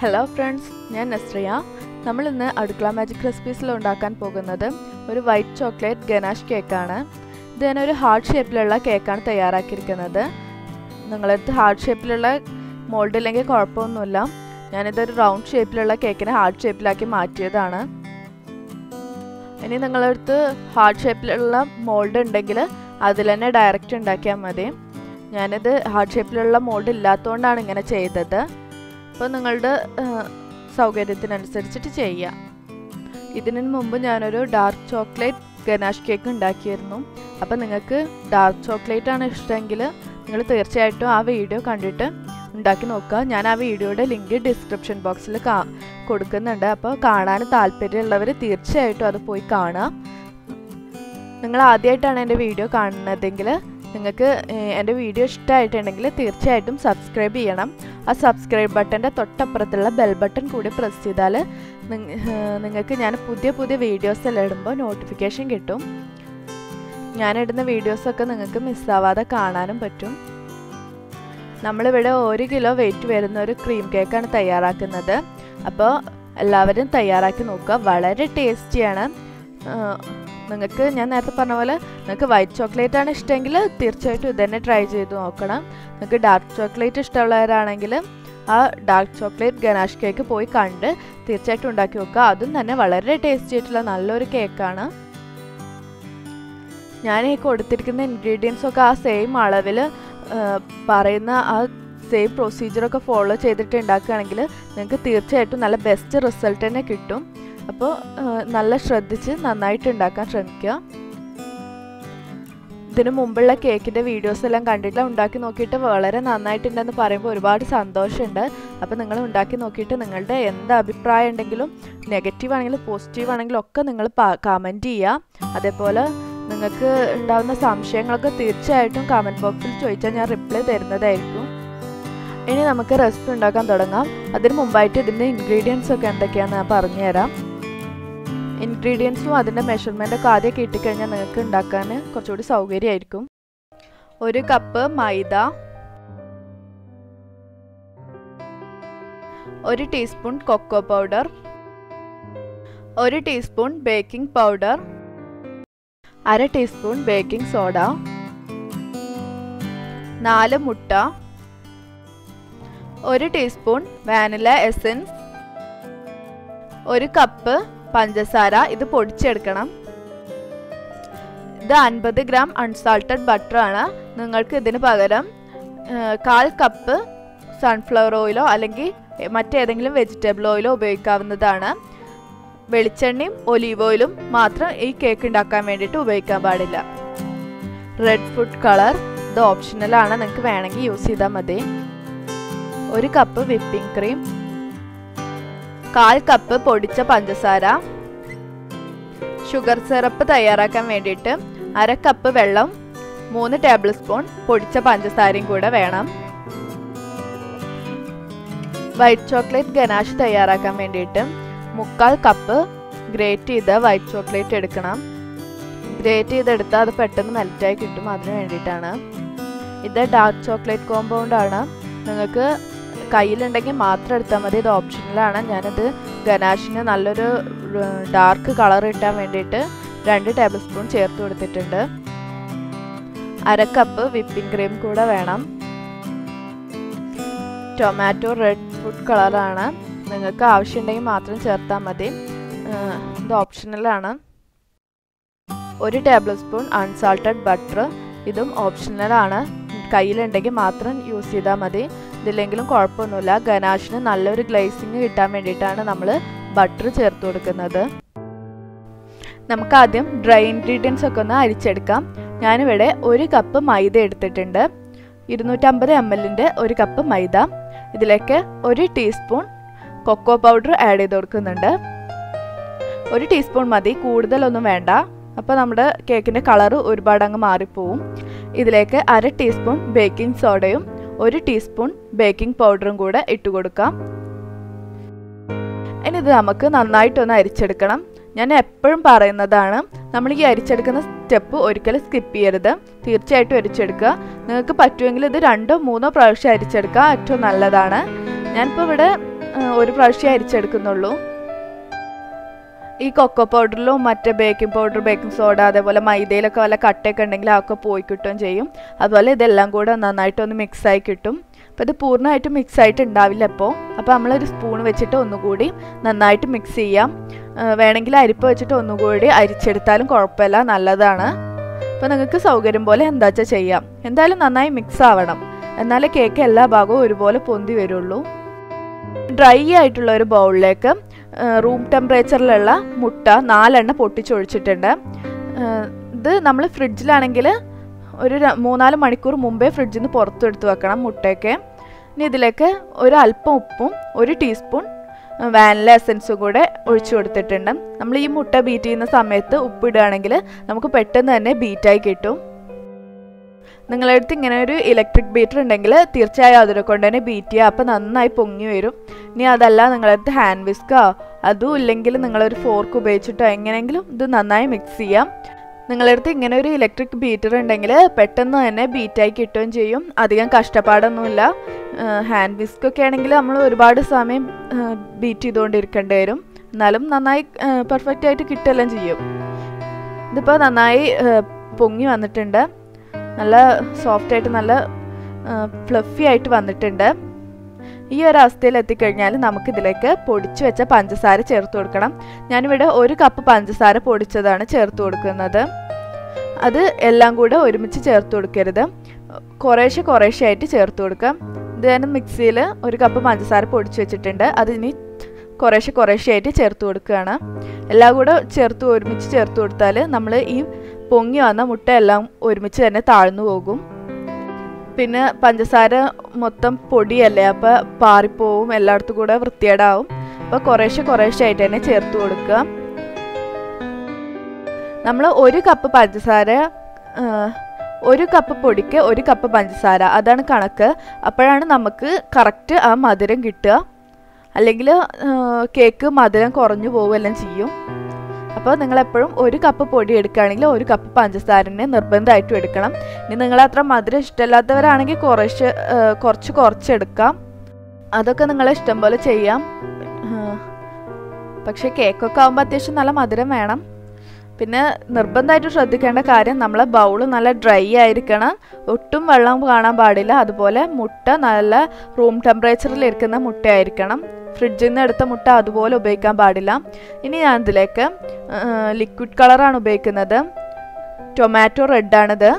Hello friends ഞാൻ നസ്രിയ. നമ്മൾ ഇന്ന് അടുക്കള മാജിക് റെസിപ്പീസിൽ ഉണ്ടാക്കാൻ പോകുന്നത് ഒരു വൈറ്റ് ചോക്ലേറ്റ് ഗനാഷ് കേക്കാണ് ഇത് ഞാൻ ഒരു ഹാർട്ട് ഷേപ്പിലുള്ള കേക്കാണ് തയ്യാറാക്കിയിരിക്കുന്നത്. നിങ്ങളടുത്ത് ഹാർട്ട് ഷേപ്പിലുള്ള മോൾഡ് ഇല്ലെങ്കിൽ കുഴപ്പമൊന്നുമില്ല. ഞാനിതൊരു റൗണ്ട് ഷേപ്പിലുള്ള കേക്കിനെ ഹാർട്ട് ഷേപ്പിലാക്കി മാറ്റിയതാണ്. ഇനി നിങ്ങളടുത്ത് ഹാർട്ട് ഷേപ്പിലുള്ള മോൾഡ് ഉണ്ടെങ്കിൽ അതിൽ തന്നെ ഡയറക്റ്റ് ഉണ്ടാക്കിയാൽ മതി. ഞാനിത് ഹാർട്ട് ഷേപ്പിലുള്ള മോൾഡ് ഇല്ലാത്തതുകൊണ്ടാണ് ഇങ്ങനെ ചെയ്തത്. അപ്പോൾ നിങ്ങളുടെ സൗകര്യത്തിനനുസരിച്ചിട്ട് ചെയ്യാം. ഇതിനു മുമ്പ് ഞാനൊരു ഡാർക്ക് ചോക്ലേറ്റ് ഗനാഷ് കേക്ക് ഉണ്ടാക്കിയിരുന്നു. അപ്പോൾ നിങ്ങൾക്ക് ഡാർക്ക് ചോക്ലേറ്റ് ആണ് ഇഷ്ടമെങ്കിൽ നിങ്ങൾ തീർച്ചയായിട്ടും ആ വീഡിയോ കണ്ടിട്ട് ഉണ്ടാക്കി നോക്കുക. ഞാൻ ആ വീഡിയോയുടെ ലിങ്ക് ഡിസ്ക്രിപ്ഷൻ ബോക്സിൽ കൊടുക്കുന്നുണ്ട്. അപ്പോൾ കാണാൻ താല്പര്യമുള്ളവർ തീർച്ചയായിട്ടും അത് പോയി കാണുക. നിങ്ങൾ ആദ്യമായിട്ടാണ് എന്റെ വീഡിയോ കാണുന്നതെങ്കിൽ നിങ്ങൾക്ക് എന്റെ വീഡിയോ ഇഷ്ടമായിട്ടുണ്ടെങ്കിൽ തീർച്ചയായിട്ടും സബ്സ്ക്രൈബ് ചെയ്യണം. ആ സബ്സ്ക്രൈബ് ബട്ടന്റെ തൊട്ടപ്പുറത്തുള്ള ബെൽ ബട്ടൺ കൂടി പ്രസ് ചെയ്താൽ നിങ്ങൾക്ക് ഞാൻ പുതിയ പുതിയ വീഡിയോസ് എല്ലാം ഇടുമ്പോൾ നോട്ടിഫിക്കേഷൻ കിട്ടും. ഞാനിടുന്ന വീഡിയോസൊക്കെ നിങ്ങൾക്ക് മിസ്സാവാതെ കാണാനും പറ്റും. നമ്മളിവിടെ ഒരു കിലോ വെയിറ്റ് വരുന്ന ഒരു ക്രീം കേക്കാണ് തയ്യാറാക്കുന്നത്. അപ്പോൾ എല്ലാവരും തയ്യാറാക്കി നോക്കുക. വളരെ ടേസ്റ്റിയാണ് നിങ്ങൾക്ക് ഞാൻ നേരത്തെ പറഞ്ഞ പോലെ നിങ്ങൾക്ക് വൈറ്റ് ചോക്ലേറ്റ് ആണ് ഇഷ്ടമെങ്കിൽ തീർച്ചയായിട്ടും ഇത് തന്നെ ട്രൈ ചെയ്ത് നോക്കണം. നിങ്ങൾക്ക് ഡാർക്ക് ചോക്ലേറ്റ് ഇഷ്ടമുള്ളവരാണെങ്കിൽ ആ ഡാർക്ക് ചോക്ലേറ്റ് ഗനാഷ് കേക്ക് പോയി കണ്ട് തീർച്ചയായിട്ടും ഉണ്ടാക്കി നോക്കുക. അതും തന്നെ വളരെ ടേസ്റ്റി ആയിട്ടുള്ള നല്ലൊരു കേക്കാണ് ഞാൻ ഈ കൊടുത്തിരിക്കുന്ന ഇൻഗ്രീഡിയൻസ് ഒക്കെ ആ സെയിം അളവിൽ പറയുന്ന ആ സെയിം പ്രൊസീജിയറൊക്കെ ഫോളോ ചെയ്തിട്ട് ഉണ്ടാക്കുകയാണെങ്കിൽ നിങ്ങൾക്ക് തീർച്ചയായിട്ടും നല്ല ബെസ്റ്റ് റിസൾട്ട് തന്നെ കിട്ടും. അപ്പോൾ നല്ല ശ്രദ്ധിച്ച് നന്നായിട്ട് ഉണ്ടാക്കാൻ ശ്രമിക്കുക. ഇതിനു മുമ്പുള്ള കേക്കിന്റെ വീഡിയോസ് എല്ലാം കണ്ടിട്ട് ഉണ്ടാക്കി നോക്കിയിട്ട് വളരെ നന്നായിട്ടുണ്ടെന്ന് പറയുമ്പോൾ ഒരുപാട് സന്തോഷമുണ്ട്. അപ്പോൾ നിങ്ങൾ ഉണ്ടാക്കി നോക്കിയിട്ട് നിങ്ങളുടെ എന്ത് അഭിപ്രായം ഉണ്ടെങ്കിലും നെഗറ്റീവ് ആണെങ്കിലും പോസിറ്റീവ് ആണെങ്കിലും ഒക്കെ നിങ്ങൾ കമന്റ് ചെയ്യുക. അതേപോലെ നിങ്ങൾക്ക് ഉണ്ടാകുന്ന സംശയങ്ങളൊക്കെ തീർച്ചയായിട്ടും കമന്റ് ബോക്സിൽ ചോദിച്ചാൽ ഞാൻ റിപ്ലൈ തരുന്നതായിരിക്കും. ഇനി നമുക്ക് റെസിപ്പി ഉണ്ടാക്കാൻ തുടങ്ങാം. അതിന് മുമ്പായിട്ട് ഇതിന്റെ ഇൻഗ്രീഡിയൻസ് ഒക്കെ എന്തൊക്കെയാണെന്ന് ഞാൻ പറഞ്ഞുതരാം. ഇൻഗ്രീഡിയൻസും അതിന്റെ മെഷർമെന്റൊക്കെ ആദ്യം കിട്ടിക്കഴിഞ്ഞാൽ നിങ്ങൾക്ക് ഉണ്ടാക്കാൻ കുറച്ചുകൂടി സൗകര്യമായിരിക്കും. ഒരു കപ്പ് മൈദ. ഒരു ടീസ്പൂൺ കൊക്കോ പൗഡർ ഒരു ടീസ്പൂൺ ബേക്കിംഗ് പൗഡർ അര ടീസ്പൂൺ ബേക്കിംഗ് സോഡ നാല് മുട്ട. ഒരു ടീസ്പൂൺ വാനില എസൻസ് ഒരു കപ്പ് പഞ്ചസാര ഇത് പൊടിച്ചെടുക്കണം. ഇത് അൻപത് ഗ്രാം അൺസാൾട്ടഡ് ബട്ടർ ആണ്. നിങ്ങൾക്ക് ഇതിന് പകരം കാൽ കപ്പ് സൺഫ്ലവർ ഓയിലോ അല്ലെങ്കിൽ മറ്റേതെങ്കിലും വെജിറ്റബിൾ ഓയിലോ ഉപയോഗിക്കാവുന്നതാണ്. വെളിച്ചെണ്ണയും ഒലീവ് ഓയിലും മാത്രം ഈ കേക്ക് ഉണ്ടാക്കാൻ വേണ്ടിയിട്ട് ഉപയോഗിക്കാൻ പാടില്ല. റെഡ് ഫുഡ് കളർ ഇത് ഓപ്ഷണലാണ് നിങ്ങൾക്ക് വേണമെങ്കിൽ യൂസ് ചെയ്താൽ മതി. ഒരു കപ്പ് വിപ്പിംഗ് ക്രീം കാൽ കപ്പ് പൊടിച്ച പഞ്ചസാര ഷുഗർ സിറപ്പ് തയ്യാറാക്കാൻ വേണ്ടിയിട്ട് അര കപ്പ് വെള്ളം മൂന്ന് ടേബിൾ സ്പൂൺ പൊടിച്ച പഞ്ചസാരയും കൂടെ വേണം. വൈറ്റ് ചോക്ലേറ്റ് ഗനാഷ് തയ്യാറാക്കാൻ വേണ്ടിയിട്ട് മുക്കാൽ കപ്പ് ഗ്രേറ്റ് ചെയ്ത വൈറ്റ് ചോക്ലേറ്റ് എടുക്കണം. ഗ്രേറ്റ് ചെയ്തെടുത്താൽ അത് പെട്ടെന്ന് മെൽറ്റായി കിട്ടും. അതിന് വേണ്ടിയിട്ടാണ്. ഇത് ഡാർക്ക് ചോക്ലേറ്റ് കോമ്പൗണ്ട് ആണ്. നിങ്ങൾക്ക് കയ്യിലുണ്ടെങ്കിൽ മാത്രം എടുത്താൽ മതി. ഇത് ഓപ്ഷനിലാണ്. ഞാനത് ഗനാഷിന് നല്ലൊരു ഡാർക്ക് കളർ കിട്ടാൻ വേണ്ടിയിട്ട് രണ്ട് ടേബിൾ സ്പൂൺ ചേർത്ത് കൊടുത്തിട്ടുണ്ട്. അര കപ്പ് വിപ്പിംഗ് ക്രീം കൂടെ വേണം. ടൊമാറ്റോ റെഡ് ഫുഡ് കളറാണ്. നിങ്ങൾക്ക് ആവശ്യമുണ്ടെങ്കിൽ മാത്രം ചേർത്താൽ മതി. ഇത് ഓപ്ഷണലാണ് ഒരു ടേബിൾ സ്പൂൺ അൺസാൾട്ടഡ് ബട്ടർ. ഇതും ഓപ്ഷണലാണ് കയ്യിലുണ്ടെങ്കിൽ മാത്രം യൂസ് ചെയ്താൽ മതി. ഇതില്ലെങ്കിലും കുഴപ്പമൊന്നുമില്ല. ഗനാഷിന് നല്ലൊരു ഗ്ലേസിങ് കിട്ടാൻ വേണ്ടിയിട്ടാണ് നമ്മൾ ബട്ടർ ചേർത്ത് കൊടുക്കുന്നത്. നമുക്ക് ആദ്യം ഡ്രൈ ഇൻഗ്രീഡിയൻസ് ഒക്കെ ഒന്ന് അരിച്ചെടുക്കാം. ഞാനിവിടെ ഒരു കപ്പ് മൈദ എടുത്തിട്ടുണ്ട്. ഇരുന്നൂറ്റമ്പത് എം എല്ലിന്റെ ഒരു കപ്പ് മൈദ. ഇതിലേക്ക് ഒരു ടീസ്പൂൺ കൊക്കോ പൗഡർ ആഡ് ചെയ്ത് കൊടുക്കുന്നുണ്ട്. ഒരു ടീസ്പൂൺ മതി കൂടുതലൊന്നും വേണ്ട. അപ്പോൾ നമ്മുടെ കേക്കിന്റെ കളറ് ഒരുപാട് അങ്ങ് മാറിപ്പോവും. ഇതിലേക്ക് അര ടീസ്പൂൺ ബേക്കിംഗ് സോഡയും ഒരു ടീസ്പൂൺ ബേക്കിംഗ് പൗഡറും കൂടെ ഇട്ട് കൊടുക്കാം. ഇനി ഇത് നമുക്ക് നന്നായിട്ടൊന്ന് അരിച്ചെടുക്കണം. ഞാൻ എപ്പോഴും പറയുന്നതാണ് നമ്മൾ ഈ അരിച്ചെടുക്കുന്ന സ്റ്റെപ്പ് ഒരിക്കലും സ്കിപ്പ് ചെയ്യരുത്. തീർച്ചയായിട്ടും അരിച്ചെടുക്കുക. നിങ്ങൾക്ക് പറ്റുമെങ്കിൽ ഇത് രണ്ടോ മൂന്നോ പ്രാവശ്യം അരിച്ചെടുക്കുക ഏറ്റവും നല്ലതാണ്. ഞാനിപ്പോൾ ഇവിടെ ഒരു പ്രാവശ്യം അരിച്ചെടുക്കുന്നുള്ളൂ. ഈ കൊക്കോ പൗഡറിലും മറ്റേ ബേക്കിംഗ് പൗഡർ ബേക്കിംഗ് സോഡ അതേപോലെ മൈദയിലൊക്കെ വല്ല കട്ടയൊക്കെ ഉണ്ടെങ്കിൽ അതൊക്കെ പോയി കിട്ടുകയും ചെയ്യും. അതുപോലെ ഇതെല്ലാം കൂടെ നന്നായിട്ടൊന്ന് മിക്സായി കിട്ടും. അപ്പോൾ ഇത് പൂർണമായിട്ട് മിക്സ് ആയിട്ട് ഉണ്ടാവില്ല അപ്പോൾ അപ്പോൾ നമ്മളൊരു സ്പൂൺ വെച്ചിട്ട് ഒന്നുകൂടി നന്നായിട്ട് മിക്സ് ചെയ്യാം. വേണമെങ്കിൽ അരിപ്പ് വെച്ചിട്ട് ഒന്നുകൂടി അരിച്ചെടുത്താലും കുഴപ്പമില്ല നല്ലതാണ്. അപ്പോൾ നിങ്ങൾക്ക് സൗകര്യം പോലെ എന്താ വെച്ചാൽ ചെയ്യാം. എന്തായാലും നന്നായി മിക്സ് ആവണം. എന്നാലേ കേക്ക് എല്ലാ ഭാഗവും ഒരുപോലെ പൊന്തി വരുള്ളൂ. ഡ്രൈ ആയിട്ടുള്ള ഒരു ബൗളിലേക്ക് റൂം ടെമ്പറേച്ചറിലുള്ള മുട്ട നാലെണ്ണം പൊട്ടിച്ചൊഴിച്ചിട്ടുണ്ട്. ഇത് നമ്മൾ ഫ്രിഡ്ജിലാണെങ്കിൽ ഒരു മൂന്നാൽ മണിക്കൂർ മുമ്പേ ഫ്രിഡ്ജിൽ നിന്ന് പുറത്തെടുത്ത് വെക്കണം മുട്ടയൊക്കെ. ഇനി ഇതിലേക്ക് ഒരു അല്പം ഉപ്പും ഒരു ടീസ്പൂൺ വാനില എസൻസും കൂടെ ഒഴിച്ചു കൊടുത്തിട്ടുണ്ട്. നമ്മൾ ഈ മുട്ട ബീറ്റ് ചെയ്യുന്ന സമയത്ത് ഉപ്പിടുകയാണെങ്കിൽ നമുക്ക് പെട്ടെന്ന് തന്നെ ബീറ്റായി കിട്ടും. നിങ്ങളുടെ അടുത്ത് ഇങ്ങനെ ഒരു ഇലക്ട്രിക് ബീറ്റർ ഉണ്ടെങ്കിൽ തീർച്ചയായും അതിനെ കൊണ്ട് തന്നെ ബീറ്റ് ചെയ്യുക അപ്പോൾ നന്നായി പൊങ്ങി വരും. ഇനി അതല്ല നിങ്ങളുടെ അടുത്ത് ഹാൻഡ് വിസ്കോ അതും ഇല്ലെങ്കിൽ നിങ്ങളൊരു ഫോർക്ക് ഉപയോഗിച്ചിട്ടോ എങ്ങനെയെങ്കിലും ഇത് നന്നായി മിക്സ് ചെയ്യാം. നിങ്ങളുടെ അടുത്ത് ഇങ്ങനെ ഒരു ഇലക്ട്രിക് ബീറ്റർ ഉണ്ടെങ്കിൽ പെട്ടെന്ന് തന്നെ ബീറ്റായി കിട്ടുകയും ചെയ്യും. അധികം കഷ്ടപ്പാടൊന്നുമില്ല. ഹാൻഡ് വിസ്ക് ഒക്കെ ആണെങ്കിൽ നമ്മൾ ഒരുപാട് സമയം ബീറ്റ് ചെയ്തുകൊണ്ടിരിക്കേണ്ടി വരും. എന്നാലും നന്നായി പെർഫെക്റ്റ് ആയിട്ട് കിട്ടുകയെല്ലാം ചെയ്യും. ഇതിപ്പോൾ നന്നായി പൊങ്ങി വന്നിട്ടുണ്ട്. നല്ല സോഫ്റ്റ് ആയിട്ട് നല്ല ഫ്ലഫി ആയിട്ട് വന്നിട്ടുണ്ട്. ഈ ഒരു അവസ്ഥയിൽ എത്തിക്കഴിഞ്ഞാൽ നമുക്ക് ഇതിലേക്ക് പൊടിച്ചു വെച്ച പഞ്ചസാര ചേർത്ത് കൊടുക്കണം. ഞാനിവിടെ ഒരു കപ്പ് പഞ്ചസാര പൊടിച്ചതാണ് ചേർത്ത് കൊടുക്കുന്നത്. അത് എല്ലാം കൂടെ ഒരുമിച്ച് ചേർത്ത് കൊടുക്കരുത്. കുറേശ്ശെ കുറേശ്ശെ ആയിട്ട് ചേർത്ത് കൊടുക്കാം. ഇത് ഞാൻ മിക്സിയിൽ ഒരു കപ്പ് പഞ്ചസാര പൊടിച്ചു വെച്ചിട്ടുണ്ട്. അത് ഇനി കുറേശ്ശെ കുറേശ്ശെ ആയിട്ട് ചേർത്ത് കൊടുക്കുകയാണ്. എല്ലാം കൂടെ ചേർത്ത് ഒരുമിച്ച് ചേർത്ത് കൊടുത്താൽ നമ്മൾ ഈ പൊങ്ങി വന്ന മുട്ടയെല്ലാം ഒരുമിച്ച് തന്നെ താഴ്ന്നു പോകും. പിന്നെ പഞ്ചസാര മൊത്തം പൊടിയല്ലേ അപ്പോൾ പാറിപ്പോവും എല്ലായിടത്തും കൂടെ വൃത്തികേടാവും. അപ്പോൾ കുറേശ്ശെ കുറേശ്ശെ ആയിട്ട് തന്നെ ചേർത്ത് കൊടുക്കുക. നമ്മൾ ഒരു കപ്പ് പഞ്ചസാര ഒരു കപ്പ് പൊടിക്ക് ഒരു കപ്പ് പഞ്ചസാര അതാണ് കണക്ക്. അപ്പോഴാണ് നമുക്ക് കറക്റ്റ് ആ മധുരം കിട്ടുക. അല്ലെങ്കിൽ കേക്ക് മധുരം കുറഞ്ഞു പോവുകയെല്ലാം ചെയ്യും. അപ്പോൾ നിങ്ങൾ എപ്പോഴും ഒരു കപ്പ് പൊടി എടുക്കുകയാണെങ്കിൽ ഒരു കപ്പ് പഞ്ചസാരനെ നിർബന്ധമായിട്ടും എടുക്കണം. ഇനി നിങ്ങൾ അത്ര മധുരം ഇഷ്ടമല്ലാത്തവരാണെങ്കിൽ കുറച്ച് കുറച്ച് കുറച്ചെടുക്കാം അതൊക്കെ നിങ്ങൾ ഇഷ്ടം പോലെ ചെയ്യാം പക്ഷേ കേക്കൊക്കെ ആകുമ്പോൾ അത്യാവശ്യം നല്ല മധുരം വേണം. പിന്നെ നിർബന്ധമായിട്ട് ശ്രദ്ധിക്കേണ്ട കാര്യം നമ്മളെ ബൗൾ നല്ല ഡ്രൈ ആയിരിക്കണം. ഒട്ടും വെള്ളം കാണാൻ പാടില്ല. അതുപോലെ മുട്ട നല്ല റൂം ടെമ്പറേച്ചറിൽ ഇരിക്കുന്ന മുട്ടയായിരിക്കണം. ഫ്രിഡ്ജിൽ നിന്ന് എടുത്ത മുട്ട അതുപോലെ ഉപയോഗിക്കാൻ പാടില്ല. ഇനി ഞാൻ ഇതിലേക്ക് ലിക്വിഡ് കളറാണ് ഉപയോഗിക്കുന്നത്. ടൊമാറ്റോ റെഡാണിത്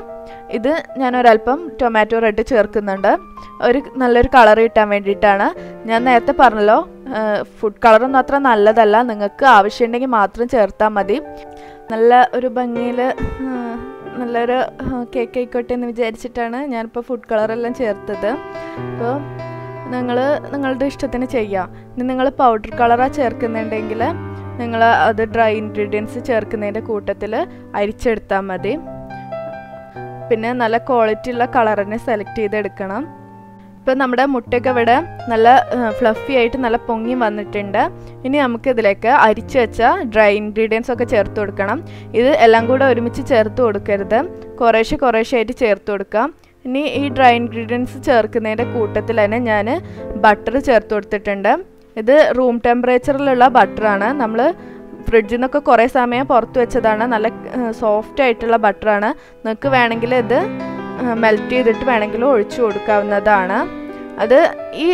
ഇത് ഞാൻ ഒരല്പം ടൊമാറ്റോ റെഡ് ചേർക്കുന്നുണ്ട്. ഒരു നല്ലൊരു കളർ കിട്ടാൻ വേണ്ടിയിട്ടാണ്. ഞാൻ നേരത്തെ പറഞ്ഞല്ലോ ഫുഡ് കളറൊന്നും അത്ര നല്ലതല്ല. നിങ്ങൾക്ക് ആവശ്യമുണ്ടെങ്കിൽ മാത്രം ചേർത്താൽ മതി. നല്ല ഒരു ഭംഗിയിൽ നല്ലൊരു കേക്ക് ആയിക്കോട്ടെ എന്ന് വിചാരിച്ചിട്ടാണ് ഞാനിപ്പോൾ ഫുഡ് കളറെല്ലാം ചേർത്തത്. അപ്പോൾ നിങ്ങൾ നിങ്ങളുടെ ഇഷ്ടത്തിന് ചെയ്യാം. ഇനി നിങ്ങൾ പൗഡർ കളറാണ് ചേർക്കുന്നുണ്ടെങ്കിൽ നിങ്ങൾ അത് ഡ്രൈ ഇൻഗ്രീഡിയൻസ് ചേർക്കുന്നതിന്റെ കൂട്ടത്തിൽ അരിച്ചെടുത്താൽ മതി. പിന്നെ നല്ല ക്വാളിറ്റി ഉള്ള കളറിനെ സെലക്ട് ചെയ്തെടുക്കണം. ഇപ്പം നമ്മുടെ മുട്ടയൊക്കെ ഇവിടെ നല്ല ഫ്ലഫി ആയിട്ട് നല്ല പൊങ്ങി വന്നിട്ടുണ്ട്. ഇനി നമുക്ക് ഇതിലേക്ക് അരിച്ചു വെച്ച ഡ്രൈ ഇൻഗ്രീഡിയൻസ് ഒക്കെ ചേർത്ത് കൊടുക്കണം. ഇത് എല്ലാം കൂടെ ഒരുമിച്ച് ചേർത്ത് കൊടുക്കരുത്. കുറേശ്ശെ കുറേശ്ശെ ആയിട്ട് ചേർത്ത് കൊടുക്കാം. ഇനി ഈ ഡ്രൈ ഇൻഗ്രീഡിയൻസ് ചേർക്കുന്നതിന്റെ കൂട്ടത്തിൽ തന്നെ ഞാൻ ബട്ടർ ചേർത്ത് കൊടുത്തിട്ടുണ്ട്. ഇത് റൂം ടെമ്പറേച്ചറിലുള്ള ബട്ടറാണ് നമ്മൾ ഫ്രിഡ്ജിൽ നിന്നൊക്കെ കുറേ സമയം പുറത്ത് വെച്ചതാണ്. നല്ല സോഫ്റ്റ് ആയിട്ടുള്ള ബട്ടറാണ് നിങ്ങൾക്ക് വേണമെങ്കിൽ ഇത് മെൽറ്റ് ചെയ്തിട്ട് വേണമെങ്കിൽ ഒഴിച്ചു കൊടുക്കാവുന്നതാണ്. അത് ഈ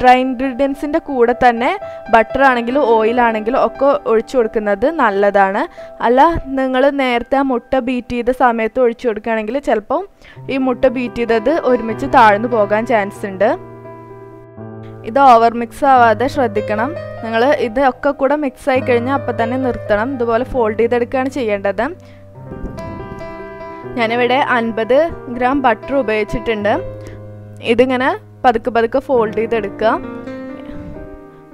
ഡ്രൈ ഇൻഗ്രീഡിയൻസിന്റെ കൂടെ തന്നെ ബട്ടർ ആണെങ്കിലും ഓയിൽ ആണെങ്കിലും ഒക്കെ ഒഴിച്ചു കൊടുക്കുന്നത് നല്ലതാണ്. അല്ല നിങ്ങൾ നേരത്തെ മുട്ട ബീറ്റ് ചെയ്ത സമയത്ത് ഒഴിച്ചു കൊടുക്കുകയാണെങ്കിൽ ചിലപ്പം ഈ മുട്ട ബീറ്റ് ചെയ്തത് ഒരുമിച്ച് താഴ്ന്നു പോകാൻ ചാൻസ് ഉണ്ട്. ഇത് ഓവർ മിക്സ് ആവാതെ ശ്രദ്ധിക്കണം. നിങ്ങൾ ഇത് ഒക്കെ കൂടെ മിക്സ് ആയി കഴിഞ്ഞാൽ അപ്പം തന്നെ നിർത്തണം. ഇതുപോലെ ഫോൾഡ് ചെയ്തെടുക്കുകയാണ് ചെയ്യേണ്ടത്. ഞാനിവിടെ അൻപത് ഗ്രാം ബട്ടർ ഉപയോഗിച്ചിട്ടുണ്ട്. ഇതിങ്ങനെ പതുക്കെ പതുക്കെ ഫോൾഡ് ചെയ്തെടുക്കുക.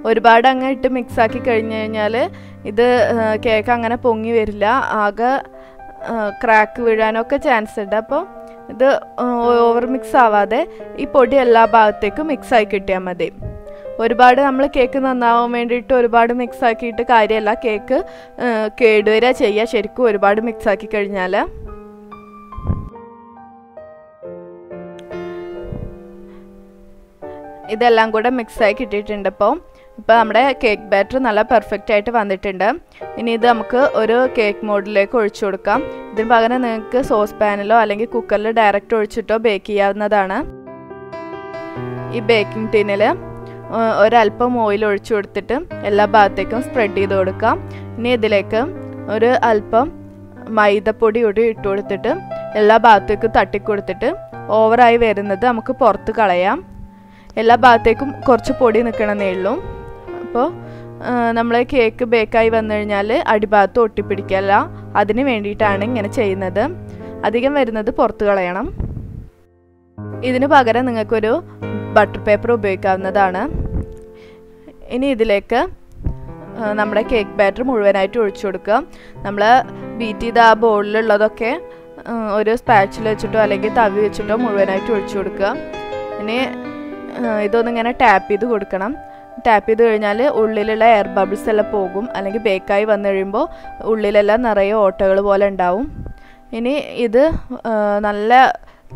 ഒരുപാട് അങ്ങ് ഇട്ട് മിക്സ് ആക്കി കഴിഞ്ഞ് കഴിഞ്ഞാൽ ഇത് കേക്ക് അങ്ങനെ പൊങ്ങി വരില്ല. ആകെ ക്രാക്ക് വീഴാനൊക്കെ ചാൻസ് ഉണ്ട്. അപ്പോൾ ഇത് ഓവർ മിക്സ് ആവാതെ ഈ പൊടി എല്ലാ ഭാഗത്തേക്കും മിക്സ് ആയി കിട്ടിയാൽ മതി. ഒരുപാട് നമ്മൾ കേക്ക് നന്നാവാൻ വേണ്ടിയിട്ട് ഒരുപാട് മിക്സ് ആക്കിയിട്ട് കാര്യമല്ല കേക്ക് കേടുവരിക ചെയ്യുക ശരിക്കും ഒരുപാട് മിക്സ് ആക്കി കഴിഞ്ഞാൽ ഇതെല്ലാം കൂടെ മിക്സായി കിട്ടിയിട്ടുണ്ട് ഇപ്പോൾ ഇപ്പോൾ നമ്മുടെ കേക്ക് ബാറ്റർ നല്ല പെർഫെക്റ്റ് ആയിട്ട് വന്നിട്ടുണ്ട്. ഇനി ഇത് നമുക്ക് ഒരു കേക്ക് മോഡിലേക്ക് ഒഴിച്ചു കൊടുക്കാം. ഇതിന് പകരം നിങ്ങൾക്ക് സോസ് പാനിലോ അല്ലെങ്കിൽ കുക്കറിൽ ഡയറക്റ്റ് ഒഴിച്ചിട്ടോ ബേക്ക് ചെയ്യാവുന്നതാണ്. ഈ ബേക്കിംഗ് ടിന്നിൽ ഒരല്പം ഓയിൽ ഒഴിച്ചു കൊടുത്തിട്ട് എല്ലാ ഭാഗത്തേക്കും സ്പ്രെഡ് ചെയ്ത് കൊടുക്കാം. ഇനി ഇതിലേക്ക് ഒരു അല്പം മൈദപ്പൊടി കൂടി ഇട്ട് കൊടുത്തിട്ട് എല്ലാ ഭാഗത്തേക്കും തട്ടിക്കൊടുത്തിട്ട് ഓവറായി വരുന്നത് നമുക്ക് പുറത്ത് കളയാം. എല്ലാ ഭാഗത്തേക്കും കുറച്ച് പൊടി നിൽക്കണമെന്നേ ഉള്ളൂ. അപ്പോൾ നമ്മൾ കേക്ക് ബേക്കായി വന്നു കഴിഞ്ഞാൽ അടിഭാഗത്ത് ഒട്ടിപ്പിടിക്കല്ല. അതിന് വേണ്ടിയിട്ടാണ് ഇങ്ങനെ ചെയ്യുന്നത്. അധികം വരുന്നത് പുറത്ത് കളയണം. ഇതിന് പകരം നിങ്ങൾക്കൊരു ബട്ടർ പേപ്പർ ഉപയോഗിക്കാവുന്നതാണ്. ഇനി ഇതിലേക്ക് നമ്മുടെ കേക്ക് ബാറ്റർ മുഴുവനായിട്ട് ഒഴിച്ചു കൊടുക്കുക. നമ്മൾ ബീറ്റ് ചെയ്ത ആ ബോളിലുള്ളതൊക്കെ ഒരു സ്പാച്ചിൽ വെച്ചിട്ടോ അല്ലെങ്കിൽ തവി വെച്ചിട്ടോ മുഴുവനായിട്ട് ഒഴിച്ചു കൊടുക്കുക. ഇനി ഇതൊന്നിങ്ങനെ ടാപ്പ് ചെയ്ത് കൊടുക്കണം. ടാപ്പ് ചെയ്ത് കഴിഞ്ഞാൽ ഉള്ളിലുള്ള എയർ ബബിൾസ് എല്ലാം പോകും. അല്ലെങ്കിൽ ബേക്കായി വന്നു കഴിയുമ്പോൾ ഉള്ളിലെല്ലാം നിറയെ ഓട്ടകൾ പോലെ ഉണ്ടാവും. ഇനി ഇത് നല്ല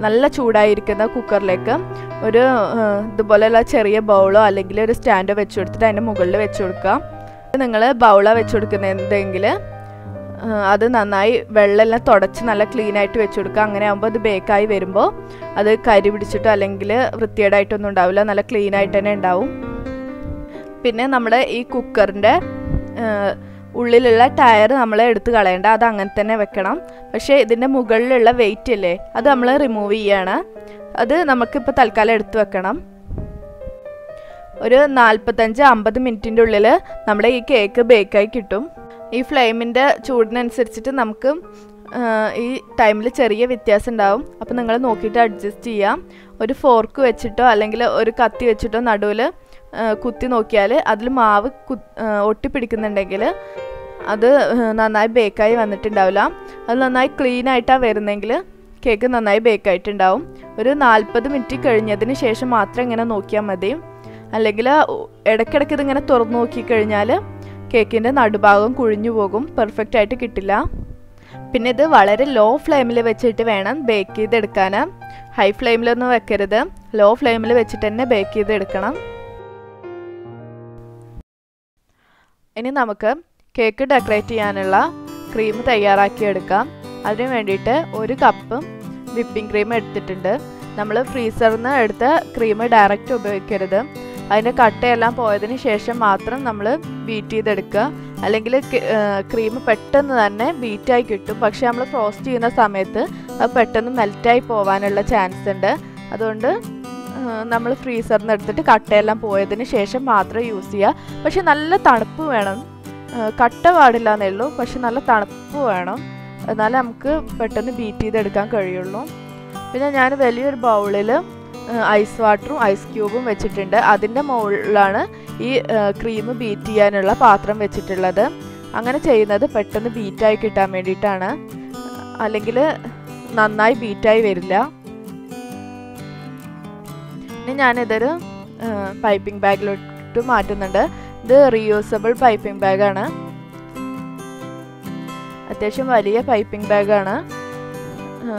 നല്ല ചൂടായിരിക്കുന്ന കുക്കറിലേക്ക് ഒരു ഇതുപോലെയുള്ള ചെറിയ ബൗളോ അല്ലെങ്കിൽ ഒരു സ്റ്റാൻഡോ വെച്ച് കൊടുത്തിട്ട് അതിന്റെ മുകളിൽ വെച്ച് കൊടുക്കുക. നിങ്ങൾ ബൗളോ വെച്ച് കൊടുക്കുന്നതെങ്കിൽ അത് നന്നായി വെള്ളമെല്ലാം തുടച്ച് നല്ല ക്ലീൻ ആയിട്ട് വെച്ച് കൊടുക്കുക അങ്ങനെ ആകുമ്പോൾ അത് ബേക്കായി വരുമ്പോൾ അത് കരി പിടിച്ചിട്ടോ അല്ലെങ്കിൽ വൃത്തികേടായിട്ടൊന്നും ഉണ്ടാവില്ല. നല്ല ക്ലീൻ ആയിട്ട് തന്നെ ഉണ്ടാവും. പിന്നെ നമ്മുടെ ഈ കുക്കറിന്റെ ഉള്ളിലുള്ള ടയർ നമ്മൾ എടുത്ത് കളയേണ്ട. അത് അങ്ങനെ തന്നെ വെക്കണം. പക്ഷേ ഇതിന്റെ മുകളിലുള്ള വെയിറ്റ് അല്ലേ അത് നമ്മൾ റിമൂവ് ചെയ്യാണ്. അത് നമുക്കിപ്പോൾ തൽക്കാലം എടുത്ത് വെക്കണം. ഒരു നാൽപ്പത്തഞ്ച് അമ്പത് മിനിറ്റിന്റെ ഉള്ളിൽ നമ്മുടെ ഈ കേക്ക് ബേക്കായി കിട്ടും. ഈ ഫ്ലെയിമിന്റെ ചൂടിനനുസരിച്ചിട്ട് നമുക്ക് ഈ ടൈമിൽ ചെറിയ വ്യത്യാസം ഉണ്ടാവും. അപ്പോൾ നിങ്ങൾ നോക്കിയിട്ട് അഡ്ജസ്റ്റ് ചെയ്യാം ഒരു ഫോർക്ക് വെച്ചിട്ടോ അല്ലെങ്കിൽ ഒരു കത്തി വെച്ചിട്ടോ നടുവിൽ കുത്തി നോക്കിയാൽ അതിൽ മാവ് കു ഒട്ടിപ്പിടിക്കുന്നുണ്ടെങ്കിൽ അത് നന്നായി ബേക്കായി വന്നിട്ടുണ്ടാവില്ല. അത് നന്നായി ക്ലീൻ ആയിട്ടാണ് വരുന്നെങ്കിൽ കേക്ക് നന്നായി ബേക്കായിട്ടുണ്ടാവും. ഒരു നാൽപ്പത് മിനിറ്റ് കഴിഞ്ഞതിന് ശേഷം മാത്രം ഇങ്ങനെ നോക്കിയാൽ മതി. അല്ലെങ്കിൽ ഇടയ്ക്കിടയ്ക്ക് ഇതിങ്ങനെ തുറന്നു നോക്കിക്കഴിഞ്ഞാൽ കേക്കിന്റെ നടുഭാഗം കുഴിഞ്ഞു പോകും. പെർഫെക്റ്റ് ആയിട്ട് കിട്ടില്ല. പിന്നെ ഇത് വളരെ ലോ ഫ്ലെയിമിൽ വെച്ചിട്ട് വേണം ബേക്ക് ചെയ്തെടുക്കാൻ ഹൈ ഫ്ലെയിമിലൊന്നും വെക്കരുത്. ലോ ഫ്ലെയിമിൽ വെച്ചിട്ട് തന്നെ ബേക്ക് ചെയ്തെടുക്കണം. ഇനി നമുക്ക് കേക്ക് ഡെക്കറേറ്റ് ചെയ്യാനുള്ള ക്രീം തയ്യാറാക്കിയെടുക്കാം. അതിന് വേണ്ടിയിട്ട് ഒരു കപ്പ് വിപ്പിംഗ് ക്രീം എടുത്തിട്ടുണ്ട്. നമ്മൾ ഫ്രീസറിൽ നിന്ന് എടുത്ത ക്രീം ഡയറക്റ്റ് ഉപയോഗിക്കരുത്. അതിന്റെ കട്ടയെല്ലാം പോയതിന് ശേഷം മാത്രം നമ്മൾ ബീറ്റ് ചെയ്തെടുക്കുക. അല്ലെങ്കിൽ ക്രീം പെട്ടെന്ന് തന്നെ ബീറ്റായി കിട്ടും. പക്ഷേ നമ്മൾ ഫ്രോസ്റ്റ് ചെയ്യുന്ന സമയത്ത് അത് പെട്ടെന്ന് മെൽറ്റായി പോവാനുള്ള ചാൻസ് ഉണ്ട്. അതുകൊണ്ട് നമ്മൾ ഫ്രീസറിൽ നിന്ന് എടുത്തിട്ട് കട്ടയെല്ലാം പോയതിന് ശേഷം മാത്രം യൂസ് ചെയ്യുക. പക്ഷെ നല്ല തണുപ്പ് വേണം. കട്ട പാടില്ല എന്നേ ഉള്ളൂ പക്ഷെ നല്ല തണുപ്പ് വേണം. എന്നാലേ നമുക്ക് പെട്ടെന്ന് ബീറ്റ് ചെയ്തെടുക്കാൻ കഴിയുള്ളൂ. പിന്നെ ഞാൻ വലിയൊരു ബൗളിൽ ഐസ് വാട്ടറും ഐസ് ക്യൂബും വെച്ചിട്ടുണ്ട്. അതിന്റെ മുകളിലാണ് ഈ ക്രീം ബീറ്റ് ചെയ്യാനുള്ള പാത്രം വെച്ചിട്ടുള്ളത്. അങ്ങനെ ചെയ്യുന്നത് പെട്ടെന്ന് ബീറ്റായി കിട്ടാൻ വേണ്ടിയിട്ടാണ്. അല്ലെങ്കിൽ നന്നായി ബീറ്റായി വരില്ല. ഇനി ഞാനിതൊരു പൈപ്പിംഗ് ബാഗിലോട്ട് മാറ്റുന്നുണ്ട്. ഇത് റീയൂസബിൾ പൈപ്പിംഗ് ബാഗാണ് അത്യാവശ്യം വലിയ പൈപ്പിംഗ് ബാഗാണ്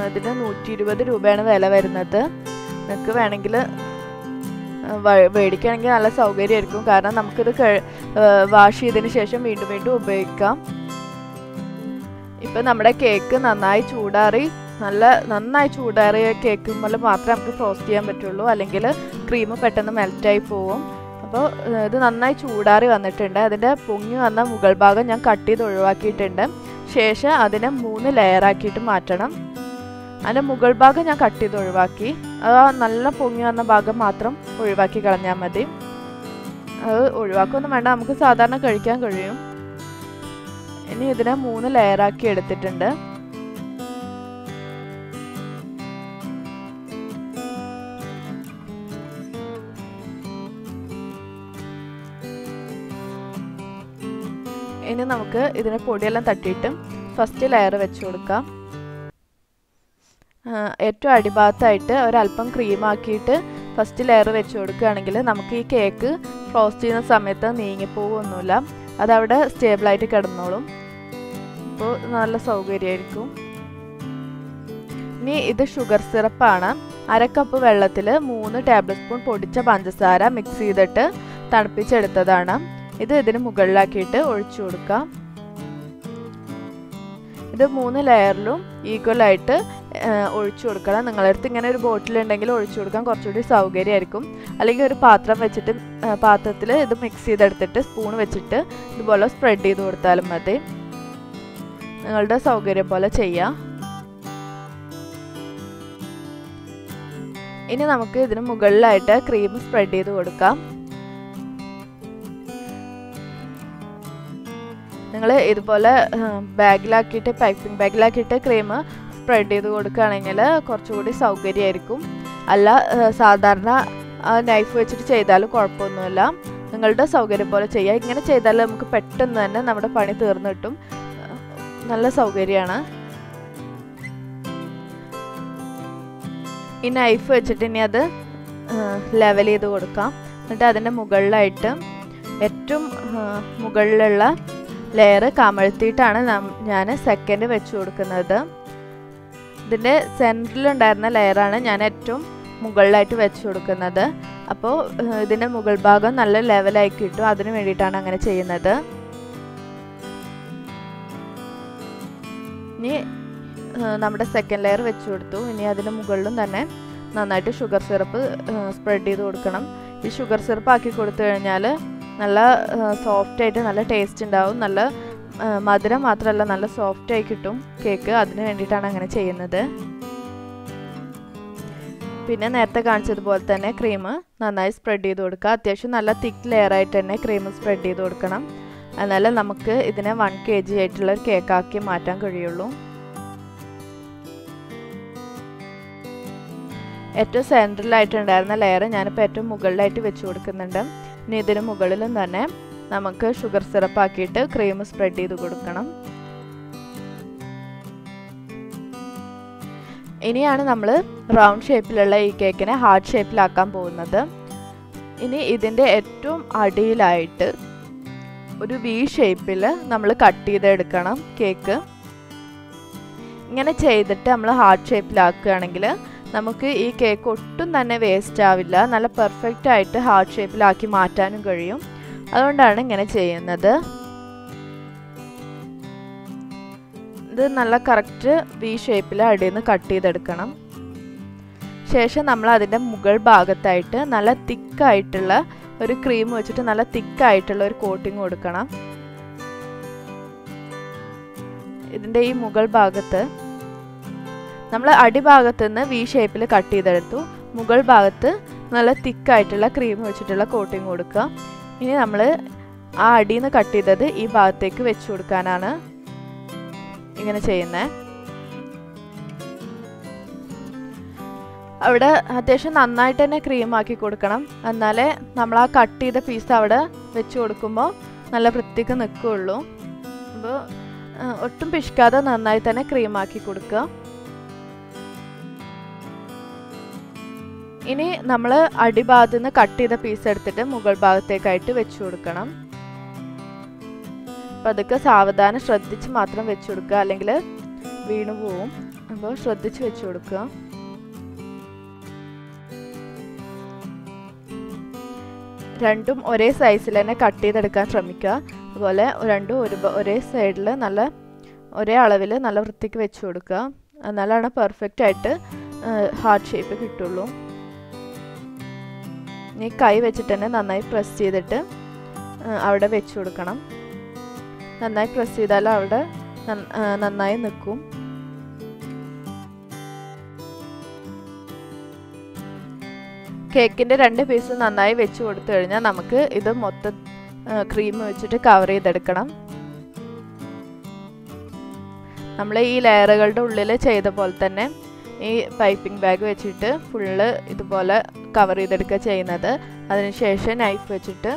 ഇതിന് നൂറ്റി ഇരുപത് രൂപയാണ് വില വരുന്നത്. നിങ്ങൾക്ക് വേണമെങ്കിൽ മേടിക്കുകയാണെങ്കിൽ നല്ല സൗകര്യമായിരിക്കും. കാരണം നമുക്കിത് വാഷ് ചെയ്തതിന് ശേഷം വീണ്ടും വീണ്ടും ഉപയോഗിക്കാം. ഇപ്പം നമ്മുടെ കേക്ക് നന്നായി ചൂടാറി നല്ല നന്നായി ചൂടാറിയ കേക്ക് പോലെ മാത്രമേ നമുക്ക് ഫ്രോസ്റ്റ് ചെയ്യാൻ പറ്റുള്ളൂ. അല്ലെങ്കിൽ ക്രീം പെട്ടെന്ന് മെൽറ്റായി പോവും. അപ്പോൾ ഇത് നന്നായി ചൂടാറി വന്നിട്ടുണ്ട്. അതിന്റെ പൊങ്ങി വന്ന മുകൾ ഭാഗം ഞാൻ കട്ട് ചെയ്ത് ഒഴിവാക്കിയിട്ടുണ്ട്. ശേഷം അതിനെ മൂന്ന് ലെയറാക്കിയിട്ട് മാറ്റണം. അതിന്റെ മുകൾ ഭാഗം ഞാൻ കട്ട് ചെയ്ത് ഒഴിവാക്കി. അത് നല്ല പൊങ്ങി വന്ന ഭാഗം മാത്രം ഒഴിവാക്കി കളഞ്ഞാൽ മതി. അത് ഒഴിവാക്കൊന്നും വേണ്ട നമുക്ക് സാധാരണ കഴിക്കാൻ കഴിയും. ഇനി ഇതിനെ മൂന്ന് ലെയറാക്കി എടുത്തിട്ടുണ്ട്. ഇനി നമുക്ക് ഇതിനെ പൊടിയെല്ലാം തട്ടിയിട്ട് ഫസ്റ്റ് ലെയർ വെച്ച് കൊടുക്കാം. ഏറ്റവും അടിഭാഗത്തായിട്ട് ഒരല്പം ക്രീമാക്കിയിട്ട് ഫസ്റ്റ് ലെയർ വെച്ച് കൊടുക്കുകയാണെങ്കിൽ നമുക്ക് ഈ കേക്ക് ഫ്രോസ്റ്റ് ചെയ്യുന്ന സമയത്ത് നീങ്ങിപ്പോവൊന്നുമില്ല അതവിടെ സ്റ്റേബിളായിട്ട് കിടന്നോളും. അപ്പോൾ നല്ല സൗകര്യമായിരിക്കും. ഇനി ഇത് ഷുഗർ സിറപ്പാണ് അര കപ്പ് വെള്ളത്തിൽ മൂന്ന് ടേബിൾ സ്പൂൺ പൊടിച്ച പഞ്ചസാര മിക്സ് ചെയ്തിട്ട് തണുപ്പിച്ചെടുത്തതാണ്. ഇത് ഇതിന് മുകളിലാക്കിയിട്ട് ഒഴിച്ചു കൊടുക്കാം. ഇത് മൂന്ന് ലെയറിലും ഈക്വലായിട്ട് ഒഴിച്ചു കൊടുക്കണം. നിങ്ങളുടെ അടുത്ത് ഇങ്ങനെ ഒരു ബോട്ടിൽ ഉണ്ടെങ്കിൽ ഒഴിച്ചു കൊടുക്കാൻ കുറച്ചുകൂടി സൗകര്യമായിരിക്കും. അല്ലെങ്കിൽ ഒരു പാത്രം വെച്ചിട്ട് പാത്രത്തിൽ ഇത് മിക്സ് ചെയ്തെടുത്തിട്ട് സ്പൂൺ വെച്ചിട്ട് ഇതുപോലെ സ്പ്രെഡ് ചെയ്ത് കൊടുത്താലും മതി. നിങ്ങളുടെ സൗകര്യം പോലെ ചെയ്യാം. ഇനി നമുക്ക് ഇതിന് മുകളിലായിട്ട് ക്രീം സ്പ്രെഡ് ചെയ്ത് കൊടുക്കാം. നിങ്ങൾ ഇതുപോലെ ബാഗിലാക്കിയിട്ട് പൈപ്പിംഗ് ബാഗിലാക്കിയിട്ട് ക്രീം സ്പ്രെഡ് ചെയ്ത് കൊടുക്കുകയാണെങ്കിൽ കുറച്ചുകൂടി സൗകര്യമായിരിക്കും. അല്ല സാധാരണ നൈഫ് വെച്ചിട്ട് ചെയ്താലും കുഴപ്പമൊന്നുമില്ല. നിങ്ങളുടെ സൗകര്യം പോലെ ചെയ്യുക ഇങ്ങനെ ചെയ്താൽ നമുക്ക് പെട്ടെന്ന് തന്നെ നമ്മുടെ പണി തീർന്നു കിട്ടും. നല്ല സൗകര്യമാണ്. ഈ നൈഫ് വെച്ചിട്ട് ഇനി അത് ലെവൽ ചെയ്ത് കൊടുക്കാം. എന്നിട്ട് അതിന്റെ മുകളിലായിട്ട് ഏറ്റവും മുകളിലുള്ള ലെയർ കമഴ്ത്തിയിട്ടാണ് ഞാൻ സെക്കൻഡ് വെച്ച് കൊടുക്കുന്നത്. ഇതിന്റെ സെന്ററിലുണ്ടായിരുന്ന ലെയറാണ് ഞാൻ ഏറ്റവും മുകളിലായിട്ട് വെച്ച് കൊടുക്കുന്നത്. അപ്പോൾ ഇതിന്റെ മുകൾ ഭാഗം നല്ല ലെവലായി കിട്ടും. അതിന് വേണ്ടിയിട്ടാണ് അങ്ങനെ ചെയ്യുന്നത്. ഇനി നമ്മുടെ സെക്കൻഡ് ലെയർ വെച്ച് കൊടുത്തു. ഇനി അതിന് മുകളിലും തന്നെ നന്നായിട്ട് ഷുഗർ സിറപ്പ് സ്പ്രെഡ് ചെയ്ത് കൊടുക്കണം. ഈ ഷുഗർ സിറപ്പ് ആക്കി കൊടുത്തു കഴിഞ്ഞാൽ നല്ല സോഫ്റ്റ് ആയിട്ട് നല്ല ടേസ്റ്റ് ഉണ്ടാവും. നല്ല മധുരം മാത്രമല്ല നല്ല സോഫ്റ്റ് ആയി കിട്ടും കേക്ക് അതിന് വേണ്ടിയിട്ടാണ് അങ്ങനെ ചെയ്യുന്നത്. പിന്നെ നേരത്തെ കാണിച്ചതുപോലെ തന്നെ ക്രീം നന്നായി സ്പ്രെഡ് ചെയ്ത് കൊടുക്കുക. അത്യാവശ്യം നല്ല തിക്ക് ലെയറായിട്ട് തന്നെ ക്രീം സ്പ്രെഡ് ചെയ്ത് കൊടുക്കണം. എന്നാലേ നമുക്ക് ഇതിനെ വൺ കെ ജി ആയിട്ടുള്ള ഒരു കേക്കാക്കി മാറ്റാൻ കഴിയുള്ളൂ. ഏറ്റവും സെൻട്രലായിട്ടുണ്ടായിരുന്ന ലെയർ ഞാനിപ്പോൾ ഏറ്റവും മുകളിലായിട്ട് വെച്ച് കൊടുക്കുന്നുണ്ട്. ഇനി ഇതിന് മുകളിലും തന്നെ നമുക്ക് ഷുഗർ സിറപ്പ് ആക്കിയിട്ട് ക്രീം സ്പ്രെഡ് ചെയ്ത് കൊടുക്കണം. ഇനിയാണ് നമ്മൾ റൗണ്ട് ഷേപ്പിലുള്ള ഈ കേക്കിനെ ഹാർട്ട് ഷേപ്പിലാക്കാൻ പോകുന്നത്. ഇനി ഇതിന്റെ ഏറ്റവും അടിയിലായിട്ട് ഒരു വി ഷേപ്പിൽ നമ്മൾ കട്ട് ചെയ്തെടുക്കണം കേക്ക് ഇങ്ങനെ ചെയ്തിട്ട് നമ്മൾ ഹാർട്ട് ഷേപ്പിലാക്കുകയാണെങ്കിൽ നമുക്ക് ഈ കേക്ക് ഒട്ടും തന്നെ വേസ്റ്റ് ആവില്ല. നല്ല പെർഫെക്റ്റ് ആയിട്ട് ഹാർട്ട് ഷേപ്പിലാക്കി മാറ്റാനും കഴിയും. അതുകൊണ്ടാണ് ഇങ്ങനെ ചെയ്യുന്നത്. ഇത് നല്ല കറക്റ്റ് വി ഷേപ്പിൽ അടിയിൽ നിന്ന് കട്ട് ചെയ്തെടുക്കണം. ശേഷം നമ്മൾ അതിന്റെ മുകൾ ഭാഗത്തായിട്ട് നല്ല തിക്കായിട്ടുള്ള ഒരു ക്രീം വെച്ചിട്ട് നല്ല തിക്കായിട്ടുള്ള ഒരു കോട്ടിങ് കൊടുക്കണം. ഇതിന്റെ ഈ മുകൾ ഭാഗത്ത് നമ്മൾ അടിഭാഗത്ത് നിന്ന് വി ഷേപ്പിൽ കട്ട് ചെയ്തെടുത്തു. മുകൾ ഭാഗത്ത് നല്ല തിക്കായിട്ടുള്ള ക്രീം വെച്ചിട്ടുള്ള കോട്ടിങ് കൊടുക്കുക. ഇനി നമ്മൾ ആ അടിയിൽ നിന്ന് കട്ട് ചെയ്തത് ഈ ഭാഗത്തേക്ക് വെച്ച് കൊടുക്കാനാണ് ഇങ്ങനെ ചെയ്യുന്നത് അവിടെ അത്യാവശ്യം നന്നായിട്ട് തന്നെ ക്രീം ആക്കി കൊടുക്കണം. എന്നാലേ നമ്മൾ ആ കട്ട് ചെയ്ത പീസ് അവിടെ വെച്ച് കൊടുക്കുമ്പോൾ നല്ല വൃത്തിക്ക് നിൽക്കുകയുള്ളൂ അപ്പോൾ ഒട്ടും പിഷ്കാതെ നന്നായി തന്നെ ക്രീം ആക്കി കൊടുക്കുക. ഇനി നമ്മൾ അടിഭാഗത്ത് നിന്ന് കട്ട് ചെയ്ത പീസ് എടുത്തിട്ട് മുകൾ ഭാഗത്തേക്കായിട്ട് വെച്ച് കൊടുക്കണം. അപ്പം അതൊക്കെ സാവധാനം ശ്രദ്ധിച്ച് മാത്രം വെച്ച് കൊടുക്കുക. അല്ലെങ്കിൽ വീണു പോവും. അപ്പോൾ ശ്രദ്ധിച്ച് വെച്ച് കൊടുക്കുക. രണ്ടും ഒരേ സൈസിൽ തന്നെ കട്ട് ചെയ്തെടുക്കാൻ ശ്രമിക്കുക. അതുപോലെ രണ്ടും ഒരു ഒരേ സൈഡിൽ നല്ല ഒരേ അളവിൽ നല്ല വൃത്തിക്ക് വെച്ച് കൊടുക്കുക. എന്നാലാണ് പെർഫെക്റ്റ് ആയിട്ട് ഹാർട്ട് ഷേപ്പ് കിട്ടുള്ളൂ. ഇനി കൈ വെച്ചിട്ട് തന്നെ നന്നായി പ്രസ് ചെയ്തിട്ട് അവിടെ വെച്ച് കൊടുക്കണം. നന്നായി പ്രസ് ചെയ്താൽ അവിടെ നന്നായി നിൽക്കും. കേക്കിന്റെ രണ്ട് പീസ് നന്നായി വെച്ച് കൊടുത്തു കഴിഞ്ഞാൽ നമുക്ക് ഇത് മൊത്തം ക്രീം വെച്ചിട്ട് കവർ ചെയ്തെടുക്കണം. നമ്മൾ ഈ ലെയറുകളുടെ ഉള്ളിൽ ചെയ്ത പോലെ തന്നെ ഈ പൈപ്പിംഗ് ബാഗ് വെച്ചിട്ട് ഫുള്ള് ഇതുപോലെ കവർ ചെയ്തെടുക്കുക ചെയ്യുന്നത്. അതിനുശേഷം നൈഫ് വെച്ചിട്ട്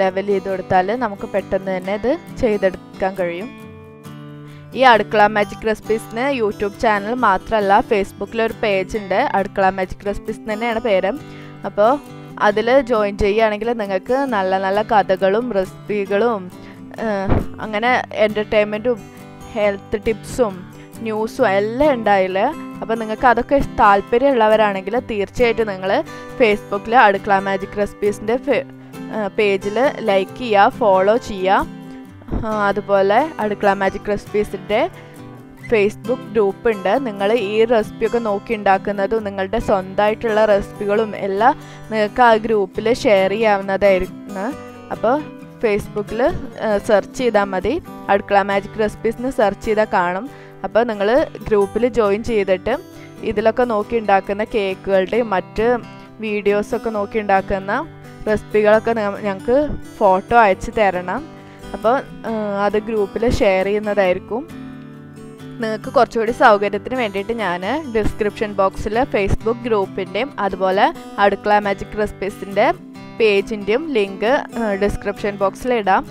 ലെവൽ ചെയ്ത് കൊടുത്താൽ നമുക്ക് പെട്ടെന്ന് തന്നെ ഇത് ചെയ്തെടുക്കാൻ കഴിയും. ഈ അടുക്കള മാജിക് റെസിപ്പീസിന് യൂട്യൂബ് ചാനൽ മാത്രമല്ല ഫേസ്ബുക്കിൽ ഒരു പേജ് ഉണ്ട്. അടുക്കള മാജിക് റെസിപ്പീസ് തന്നെയാണ് പേര്. അപ്പോൾ അതിൽ ജോയിൻ ചെയ്യുകയാണെങ്കിൽ നിങ്ങൾക്ക് നല്ല നല്ല കഥകളും റെസിപ്പികളും അങ്ങനെ എന്റർടൈൻമെന്റും ഹെൽത്ത് ടിപ്സും ന്യൂസും എല്ലാം ഉണ്ടായില്ല? അപ്പോൾ നിങ്ങൾക്ക് അതൊക്കെ താല്പര്യമുള്ളവരാണെങ്കിൽ തീർച്ചയായിട്ടും നിങ്ങൾ ഫേസ്ബുക്കിൽ അടുക്കള മാജിക് റെസിപ്പീസിന്റെ പേജിൽ ലൈക്ക് ചെയ്യുക ഫോളോ ചെയ്യുക. അതുപോലെ അടുക്കള മാജിക് റെസിപ്പീസിന്റെ ഫേസ്ബുക്ക് ഗ്രൂപ്പ് ഉണ്ട്. നിങ്ങൾ ഈ റെസിപ്പിയൊക്കെ നോക്കി ഉണ്ടാക്കുന്നതും നിങ്ങളുടെ സ്വന്തമായിട്ടുള്ള റെസിപ്പികളും എല്ലാം നിങ്ങൾക്ക് ആ ഗ്രൂപ്പിൽ ഷെയർ ചെയ്യാവുന്നതായിരുന്നു അപ്പോൾ ഫേസ്ബുക്കിൽ സെർച്ച് ചെയ്താൽ മതി. അടുക്കള മാജിക് റെസിപ്പീസിന് സെർച്ച് ചെയ്താൽ കാണും. അപ്പോൾ നിങ്ങൾ ഗ്രൂപ്പിൽ ജോയിൻ ചെയ്തിട്ട് ഇതിലൊക്കെ നോക്കി ഉണ്ടാക്കുന്ന കേക്കുകളുടെയും മറ്റ് വീഡിയോസൊക്കെ നോക്കി ഉണ്ടാക്കുന്ന റെസിപ്പികളൊക്കെ ഞങ്ങൾക്ക് ഫോട്ടോ അയച്ച് തരണം. അപ്പോൾ അത് ഗ്രൂപ്പിൽ ഷെയർ ചെയ്യുന്നതായിരിക്കും. നിങ്ങൾക്ക് കുറച്ചുകൂടി സൗകര്യത്തിന് വേണ്ടിയിട്ട് ഞാൻ ഡിസ്ക്രിപ്ഷൻ ബോക്സിൽ ഫേസ്ബുക്ക് ഗ്രൂപ്പിന്റെയും അതുപോലെ അടുക്കള മാജിക് റെസിപ്പീസിന്റെ പേജിന്റെയും ലിങ്ക് ഡിസ്ക്രിപ്ഷൻ ബോക്സിൽ ഇടാം.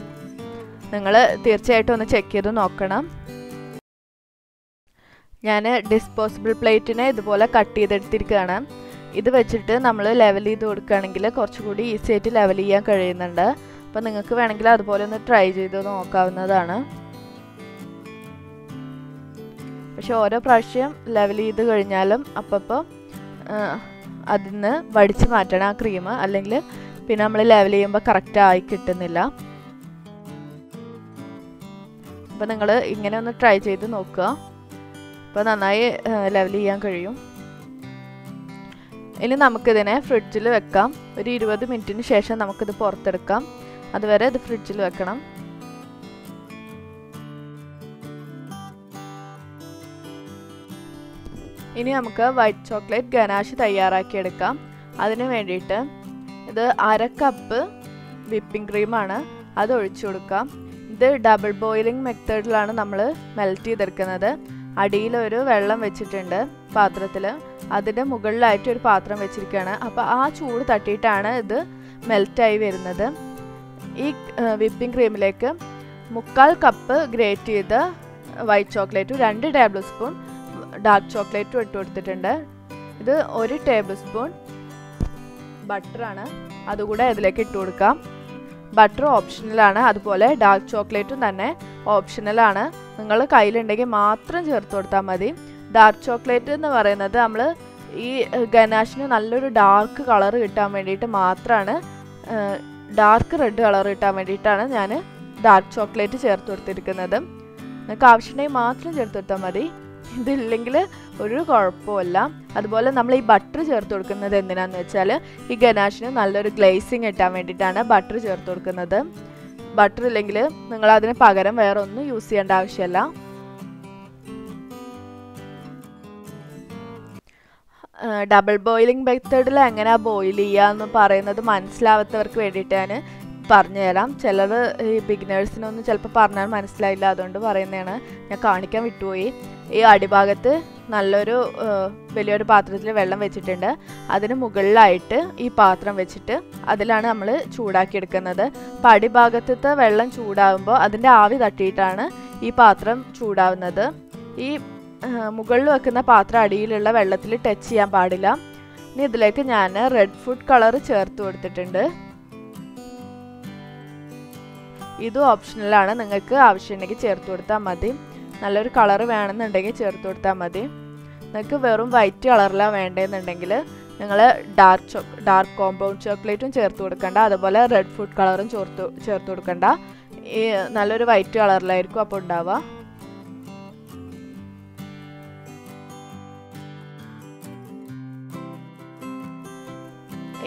നിങ്ങൾ തീർച്ചയായിട്ടും ഒന്ന് ചെക്ക് ചെയ്ത് നോക്കണം. ഞാൻ ഡിസ്പോസിബിൾ പ്ലേറ്റിനെ ഇതുപോലെ കട്ട് ചെയ്തെടുത്തിരിക്കുകയാണ്. ഇത് വെച്ചിട്ട് നമ്മൾ ലെവൽ ചെയ്ത് കൊടുക്കുകയാണെങ്കിൽ കുറച്ചുകൂടി ഈസി ആയിട്ട് ലെവൽ ചെയ്യാൻ കഴിയുന്നുണ്ട്. അപ്പോൾ നിങ്ങൾക്ക് വേണമെങ്കിൽ അതുപോലെ ഒന്ന് ട്രൈ ചെയ്ത് നോക്കാവുന്നതാണ്. പക്ഷെ ഓരോ പ്രാവശ്യം ലെവൽ ചെയ്ത് കഴിഞ്ഞാലും അപ്പോൾ നിന്ന് വടിച്ച് മാറ്റണം ആ ക്രീം അല്ലെങ്കിൽ പിന്നെ നമ്മൾ ലെവൽ ചെയ്യുമ്പോൾ കറക്റ്റ് ആയി കിട്ടുന്നില്ല. അപ്പോൾ നിങ്ങൾ ഇങ്ങനെ ഒന്ന് ട്രൈ ചെയ്ത് നോക്കുക. അപ്പോൾ നന്നായി ലെവൽ ചെയ്യാൻ കഴിയും. ഇനി നമുക്കിതിനെ ഫ്രിഡ്ജിൽ വെക്കാം. ഒരു ഇരുപത് മിനിറ്റിന് ശേഷം നമുക്കിത് പുറത്തെടുക്കാം. അതുവരെ ഇത് ഫ്രിഡ്ജിൽ വെക്കണം. ഇനി നമുക്ക് വൈറ്റ് ചോക്ലേറ്റ് ഗനാഷ് തയ്യാറാക്കിയെടുക്കാം അതിന് വേണ്ടിയിട്ട് ഇത് അര കപ്പ് വിപ്പിംഗ് ക്രീമാണ് അത് ഒഴിച്ചു കൊടുക്കാം. ഇത് ഡബിൾ ബോയിലിംഗ് മെത്തേഡിലാണ് നമ്മൾ മെൽറ്റ് ചെയ്തെടുക്കുന്നത്. അടിയിലൊരു വെള്ളം വെച്ചിട്ടുണ്ട് പാത്രത്തിൽ അതിന്റെ മുകളിലായിട്ട് ഒരു പാത്രം വെച്ചിരിക്കുകയാണ് അപ്പോൾ ആ ചൂട് തട്ടിയിട്ടാണ് ഇത് മെൽറ്റായി വരുന്നത്. ഈ വിപ്പിംഗ് ക്രീമിലേക്ക് മുക്കാൽ കപ്പ് ഗ്രേറ്റ് ചെയ്ത് വൈറ്റ് ചോക്ലേറ്റും രണ്ട് ടേബിൾ സ്പൂൺ ഡാർക്ക് ചോക്ലേറ്റും ഇട്ട് കൊടുത്തിട്ടുണ്ട്. ഇത് ഒരു ടേബിൾ സ്പൂൺ ബട്ടറാണ്. അതുകൂടെ ഇതിലേക്ക് ഇട്ട് കൊടുക്കാം. ബട്ടർ ഓപ്ഷണലാണ് അതുപോലെ ഡാർക്ക് ചോക്ലേറ്റും തന്നെ ഓപ്ഷണലാണ് നിങ്ങൾ കയ്യിലുണ്ടെങ്കിൽ മാത്രം ചേർത്ത് കൊടുത്താൽ മതി. ഡാർക്ക് ചോക്ലേറ്റ് എന്ന് പറയുന്നത് നമ്മൾ ഈ ഗനാഷിന് നല്ലൊരു ഡാർക്ക് കളർ കിട്ടാൻ വേണ്ടിയിട്ട് മാത്രമാണ് ഡാർക്ക് റെഡ് കളർ കിട്ടാൻ വേണ്ടിയിട്ടാണ് ഞാൻ ഡാർക്ക് ചോക്ലേറ്റ് ചേർത്ത് കൊടുത്തിരിക്കുന്നത്. നിങ്ങൾക്ക് ആവശ്യമുണ്ടെങ്കിൽ മാത്രം ചേർത്ത് കൊടുത്താൽ മതി. ഇതില്ലെങ്കിൽ ഒരു കുഴപ്പമില്ല അതുപോലെ നമ്മൾ ഈ ബട്ടർ ചേർത്ത് കൊടുക്കുന്നത് എന്തിനാന്ന് വെച്ചാൽ ഈ ഗനാഷിന് നല്ലൊരു ഗ്ലേസിങ് കിട്ടാൻ വേണ്ടിയിട്ടാണ് ബട്ടർ ചേർത്ത് കൊടുക്കുന്നത്. ബട്ടർ ഇല്ലെങ്കിൽ നിങ്ങൾ അതിന് പകരം വേറെ ഒന്നും യൂസ് ചെയ്യേണ്ട ആവശ്യമില്ല. ഡബിൾ ബോയിലിംഗ് മെത്തേഡിൽ എങ്ങനെയാ ബോയിൽ ചെയ്യുക എന്ന് പറയുന്നത് മനസ്സിലാവാത്തവർക്ക് വേണ്ടിയിട്ട് ഞാൻ പറഞ്ഞുതരാം. ചിലർ ഈ ബിഗിനേഴ്സിനൊന്നും ചിലപ്പോൾ പറഞ്ഞാൽ മനസ്സിലായില്ല. അതുകൊണ്ട് പറയുന്നതാണ്. ഞാൻ കാണിക്കാൻ വിട്ടുപോയി. ഈ അടിഭാഗത്ത് നല്ലൊരു വലിയൊരു പാത്രത്തിൽ വെള്ളം വെച്ചിട്ടുണ്ട്. അതിന് മുകളിലായിട്ട് ഈ പാത്രം വെച്ചിട്ട് അതിലാണ് നമ്മൾ ചൂടാക്കിയെടുക്കുന്നത്. അപ്പം അടിഭാഗത്തത്തെ വെള്ളം ചൂടാകുമ്പോൾ അതിന്റെ ആവി തട്ടിയിട്ടാണ് ഈ പാത്രം ചൂടാവുന്നത്. ഈ മുകളിൽ വെക്കുന്ന പാത്രം അടിയിലുള്ള വെള്ളത്തിൽ ടച്ച് ചെയ്യാൻ പാടില്ല. ഇനി ഇതിലേക്ക് ഞാൻ റെഡ് ഫുഡ് കളർ ചേർത്ത് കൊടുത്തിട്ടുണ്ട്. ഇതും ഓപ്ഷണലാണ് നിങ്ങൾക്ക് ആവശ്യമുണ്ടെങ്കിൽ ചേർത്ത് കൊടുത്താൽ മതി. നല്ലൊരു കളർ വേണമെന്നുണ്ടെങ്കിൽ ചേർത്ത് കൊടുത്താൽ മതി. നിങ്ങൾക്ക് വെറും വൈറ്റ് കളറിലാണ് വേണ്ടതെന്നുണ്ടെങ്കിൽ നിങ്ങൾ ഡാർക്ക് ചോ ഡാർക്ക് കോമ്പൗണ്ട് ചോക്ലേറ്റും ചേർത്ത് കൊടുക്കണ്ട. അതുപോലെ റെഡ് ഫുഡ് കളറും ചേർത്ത് ചേർത്ത് കൊടുക്കണ്ട. ഈ നല്ലൊരു വൈറ്റ് കളറിലായിരിക്കും അപ്പോൾ ഉണ്ടാവുക.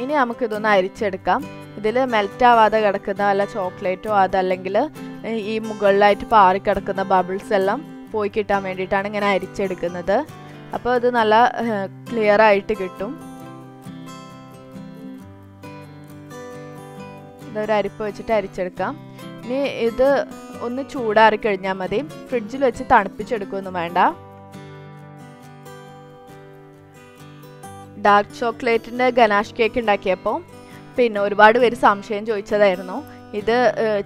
ഇനി നമുക്കിതൊന്ന് അരിച്ചെടുക്കാം. ഇതിൽ മെൽറ്റ് ആവാതെ കിടക്കുന്ന വല്ല ചോക്ലേറ്റോ അതല്ലെങ്കിൽ ഈ മുകളിലായിട്ട് പാറി കിടക്കുന്ന ബബിൾസ് എല്ലാം പോയി കിട്ടാൻ വേണ്ടിയിട്ടാണ് ഇങ്ങനെ അരിച്ചെടുക്കുന്നത്. അപ്പോൾ ഇത് നല്ല ക്ലിയർ ആയിട്ട് കിട്ടും. ഇതൊരു അരിപ്പ് വെച്ചിട്ട് അരിച്ചെടുക്കാം. ഇനി ഇത് ഒന്ന് ചൂടാറി കഴിഞ്ഞാൽ മതി. ഫ്രിഡ്ജിൽ വെച്ച് തണുപ്പിച്ചെടുക്കുകയൊന്നും വേണ്ട. ഡാർക്ക് ചോക്ലേറ്റിന്റെ ഗനാഷ് കേക്ക് ഉണ്ടാക്കിയപ്പോൾ പിന്നെ ഒരുപാട് പേര് സംശയം ചോദിച്ചതായിരുന്നു. ഇത്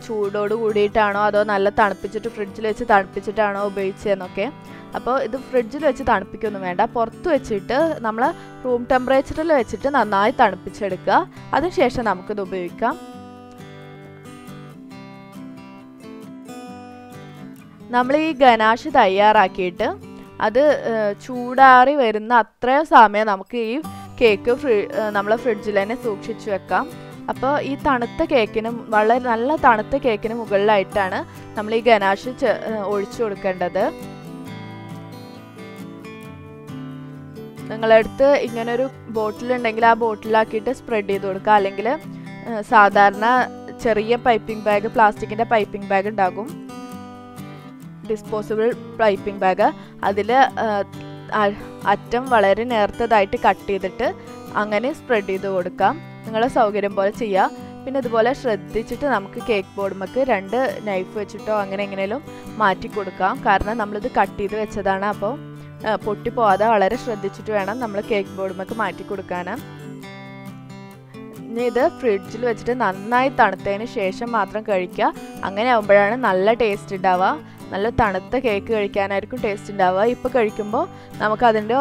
ചൂടോട് കൂടിയിട്ടാണോ അതോ നല്ല തണുപ്പിച്ചിട്ട് ഫ്രിഡ്ജിൽ വെച്ച് തണുപ്പിച്ചിട്ടാണോ ഉപയോഗിച്ചതെന്നൊക്കെ. അപ്പോൾ ഇത് ഫ്രിഡ്ജിൽ വെച്ച് തണുപ്പിക്കൊന്നും വേണ്ട. പുറത്ത് വെച്ചിട്ട് നമ്മൾ റൂം ടെമ്പറേച്ചറിൽ വെച്ചിട്ട് നന്നായി തണുപ്പിച്ചെടുക്കുക. അതിനുശേഷം നമുക്കിത് ഉപയോഗിക്കാം. നമ്മൾ ഈ ഗനാഷ് തയ്യാറാക്കിയിട്ട് അത് ചൂടാറി വരുന്ന അത്രയും സമയം നമുക്ക് ഈ കേക്ക് ഫ്രി നമ്മൾ ഫ്രിഡ്ജിൽ തന്നെ സൂക്ഷിച്ചു വെക്കാം. അപ്പോൾ ഈ തണുത്ത കേക്കിനും വളരെ നല്ല തണുത്ത കേക്കിന് മുകളിലായിട്ടാണ് നമ്മൾ ഈ ഗനാഷ് ഒഴിച്ചു കൊടുക്കേണ്ടത്. നിങ്ങളടുത്ത് ഇങ്ങനൊരു ബോട്ടിലുണ്ടെങ്കിൽ ആ ബോട്ടിലാക്കിയിട്ട് സ്പ്രെഡ് ചെയ്ത് കൊടുക്കുക. അല്ലെങ്കിൽ സാധാരണ ചെറിയ പൈപ്പിംഗ് ബാഗ് പ്ലാസ്റ്റിക്കിന്റെ പൈപ്പിംഗ് ബാഗ് ഉണ്ടാകും. ഡിസ്പോസിബിൾ പൈപ്പിംഗ് ബാഗ് അതിൽ അറ്റം വളരെ നേർത്തതായിട്ട് കട്ട് ചെയ്തിട്ട് അങ്ങനെ സ്പ്രെഡ് ചെയ്ത് കൊടുക്കാം. നിങ്ങളെ സൗകര്യം പോലെ ചെയ്യുക പിന്നെ ഇതുപോലെ ശ്രദ്ധിച്ചിട്ട് നമുക്ക് കേക്ക് ബോർഡുമൊക്കെ രണ്ട് നൈഫ് വെച്ചിട്ടോ അങ്ങനെ എങ്ങനെയും മാറ്റി കൊടുക്കാം. കാരണം നമ്മളിത് കട്ട് ചെയ്ത് വെച്ചതാണ് അപ്പോൾ പൊട്ടിപ്പോവാതെ വളരെ ശ്രദ്ധിച്ചിട്ട് വേണം നമ്മൾ കേക്ക് ബോർഡുമൊക്കെ മാറ്റി കൊടുക്കാൻ ഇനി ഇത് ഫ്രിഡ്ജിൽ വെച്ചിട്ട് നന്നായി തണുത്തതിന് ശേഷം മാത്രം കഴിക്കുക. അങ്ങനെ ആകുമ്പോഴാണ് നല്ല ടേസ്റ്റ് ഉണ്ടാവുക നല്ല തണുത്ത കേക്ക് കഴിക്കാനായിരിക്കും ടേസ്റ്റ് ഉണ്ടാവുക ഇപ്പോൾ കഴിക്കുമ്പോൾ നമുക്കതിന്റെ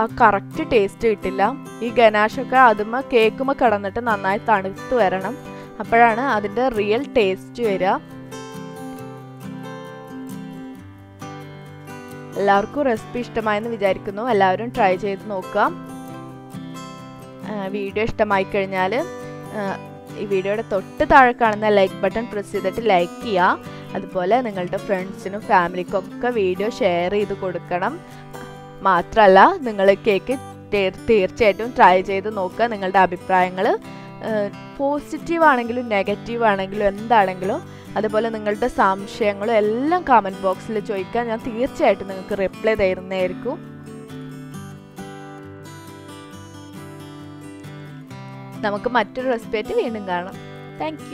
ആ കറക്റ്റ് ടേസ്റ്റ് കിട്ടില്ല. ഈ ഗനാഷൊക്കെ അതുമ്മ കേക്കുമ കടന്നിട്ട് നന്നായി തണുത്ത് വരണം. അപ്പോഴാണ് അതിന്റെ റിയൽ ടേസ്റ്റ് വരിക. എല്ലാവർക്കും റെസിപ്പി ഇഷ്ടമായെന്ന് വിചാരിക്കുന്നു. എല്ലാവരും ട്രൈ ചെയ്ത് നോക്കുക. വീഡിയോ ഇഷ്ടമായി കഴിഞ്ഞാൽ ഈ വീഡിയോയുടെ തൊട്ട് താഴെ കാണുന്ന ലൈക്ക് ബട്ടൺ പ്രസ് ചെയ്തിട്ട് ലൈക്ക് ചെയ്യുക. അതുപോലെ നിങ്ങളുടെ ഫ്രണ്ട്സിനും ഫാമിലിക്കും ഒക്കെ വീഡിയോ ഷെയർ ചെയ്ത് കൊടുക്കണം. മാത്രമല്ല നിങ്ങൾ കേക്ക് തീർച്ചയായിട്ടും ട്രൈ ചെയ്ത് നോക്കുക. നിങ്ങളുടെ അഭിപ്രായങ്ങൾ പോസിറ്റീവ് ആണെങ്കിലും നെഗറ്റീവ് ആണെങ്കിലും എന്താണെങ്കിലും അതുപോലെ നിങ്ങളുടെ സംശയങ്ങളും എല്ലാം കമന്റ് ബോക്സിൽ ചോദിക്കാൻ ഞാൻ തീർച്ചയായിട്ടും നിങ്ങൾക്ക് റിപ്ലൈ തരുന്നതായിരിക്കും. നമുക്ക് മറ്റൊരു റെസിപ്പി വീണ്ടും കാണാം. താങ്ക്